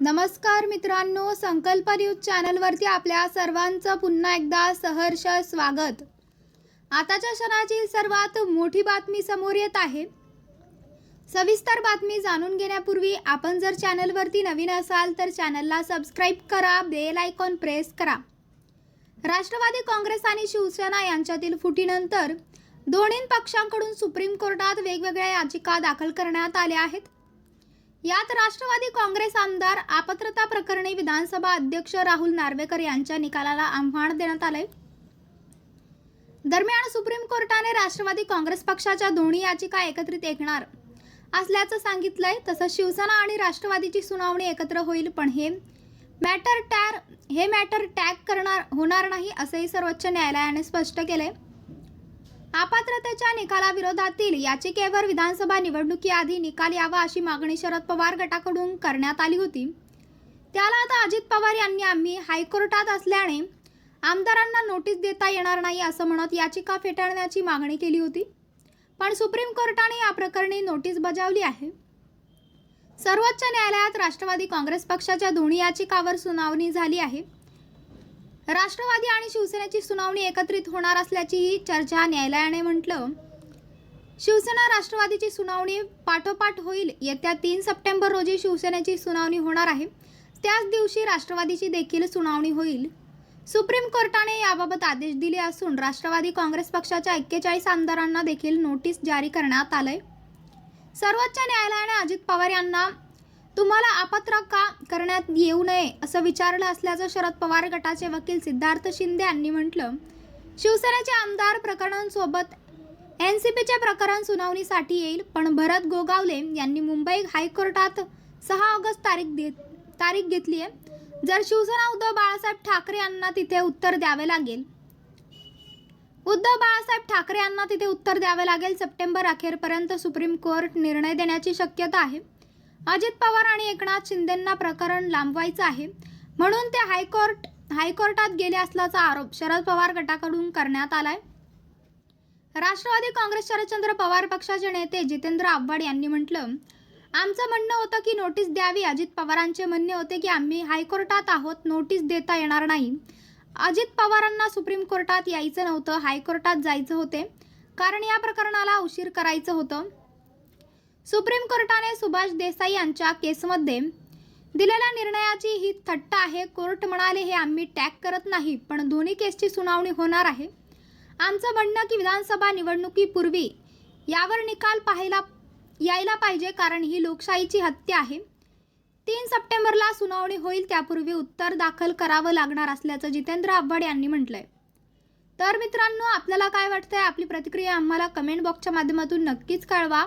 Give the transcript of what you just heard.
नमस्कार मित्रांनो संकल्प न्यूज चॅनलवरती आपल्या सर्वांचं पुन्हा एकदा सहर्ष स्वागत. आताच्या क्षणाची सर्वात मोठी बातमी समोर येत आहे. सविस्तर बातमी जाणून घेण्यापूर्वी आपण जर चॅनलवरती नवीन असाल तर चॅनलला सबस्क्राईब करा बेल आयकॉन प्रेस करा. राष्ट्रवादी काँग्रेस आणि शिवसेना यांच्यातील फुटीनंतर दोन्ही पक्षांकडून सुप्रीम कोर्टात वेगवेगळ्या याचिका दाखल करण्यात आल्या आहेत. यात राष्ट्रवादी काँग्रेस आमदार आपत्रता प्रकरणी विधानसभा अध्यक्ष राहुल नार्वेकर यांच्या निकालाला आव्हान देण्यात आलंय. दरम्यान सुप्रीम कोर्टाने राष्ट्रवादी काँग्रेस पक्षाच्या दोन्ही याचिका एकत्रित ऐकणार असल्याचं सांगितलंय. तसंच शिवसेना आणि राष्ट्रवादीची सुनावणी एकत्र होईल पण हे मॅटर टॅर हे मॅटर टॅग करणार होणार नाही असंही सर्वोच्च न्यायालयाने स्पष्ट केलंय. अपात्रतेच्या निकालाविरोधातील याचिकेवर विधानसभा निवडणुकीआधी निकाल यावा अशी मागणी शरद पवार गटाकडून करण्यात आली होती. त्याला आता अजित पवार यांनी आम्ही हायकोर्टात असल्याने आमदारांना नोटीस देता येणार नाही असं म्हणत याचिका फेटाळण्याची मागणी केली होती. पण सुप्रीम कोर्टाने या प्रकरणी नोटीस बजावली आहे. सर्वोच्च न्यायालयात राष्ट्रवादी काँग्रेस पक्षाच्या दोन्ही याचिकावर सुनावणी झाली आहे. राष्ट्रवादी आणि शिवसेनेची सुनावणी एकत्रित होणार असल्याचीही चर्चा न्यायालयाने म्हटलं. शिवसेना राष्ट्रवादीची सुनावणी पाठोपाठ होईल. येत्या तीन सप्टेंबर रोजी शिवसेनेची सुनावणी होणार आहे. त्याच दिवशी राष्ट्रवादीची देखील सुनावणी होईल. सुप्रीम कोर्टाने याबाबत आदेश दिले असून राष्ट्रवादी काँग्रेस पक्षाच्या एक्केचाळीस आमदारांना देखील नोटीस जारी करण्यात आलंय. सर्वोच्च न्यायालयाने अजित पवार यांना तुम्हाला अपात्र का करण्यात येऊ नये असं विचारलं असल्याचं शरद पवार गटाचे वकील सिद्धार्थ शिंदे यांनी म्हटलं. शिवसेनेचे आमदार प्रकरणांसोबत एन सी पीचे प्रकरण सुनावणीसाठी येईल पण भरत गोगावले यांनी मुंबई हायकोर्टात सहा ऑगस्ट तारीख दे तारीख घेतली आहे. जर शिवसेना उद्धव बाळासाहेब ठाकरे यांना तिथे उत्तर द्यावे लागेल. उद्धव बाळासाहेब ठाकरे यांना तिथे उत्तर द्यावे लागेल सप्टेंबर अखेरपर्यंत सुप्रीम कोर्ट निर्णय देण्याची शक्यता आहे. अजित पवार आणि एकनाथ शिंदेंना प्रकरण लांबवायचं आहे. म्हणून ते हायकोर्ट हायकोर्टात गेले असल्याचा आरोप शरद पवार गटाकडून करण्यात आलाय. राष्ट्रवादी काँग्रेस शरदचंद्र पवार पक्षाचे नेते जितेंद्र आव्हाड यांनी म्हटलं आमचं म्हणणं होतं की नोटीस द्यावी. अजित पवारांचे म्हणणे होते की आम्ही हायकोर्टात आहोत नोटीस देता येणार नाही. अजित पवारांना सुप्रीम कोर्टात यायचं नव्हतं हायकोर्टात जायचं होते. कारण या प्रकरणाला उशीर करायचं होतं. सुप्रीम कोर्टाने सुभाष देसाई यांच्या केसमध्ये दिलेल्या निर्णयाची ही थट्ट आहे. कोर्ट म्हणाले हे आम्ही टॅग करत नाही पण दोन्ही केसची सुनावणी होणार आहे. आमचं म्हणणं की विधानसभा निवडणुकीपूर्वी यावर निकाल पाहायला यायला पाहिजे कारण ही लोकशाहीची हत्या आहे. तीन सप्टेंबरला सुनावणी होईल त्यापूर्वी उत्तर दाखल करावं लागणार असल्याचं जितेंद्र आव्हाड यांनी म्हटलंय. तर मित्रांनो आपल्याला काय वाटतंय? आपली प्रतिक्रिया आम्हाला कमेंट बॉक्सच्या माध्यमातून नक्कीच कळवा.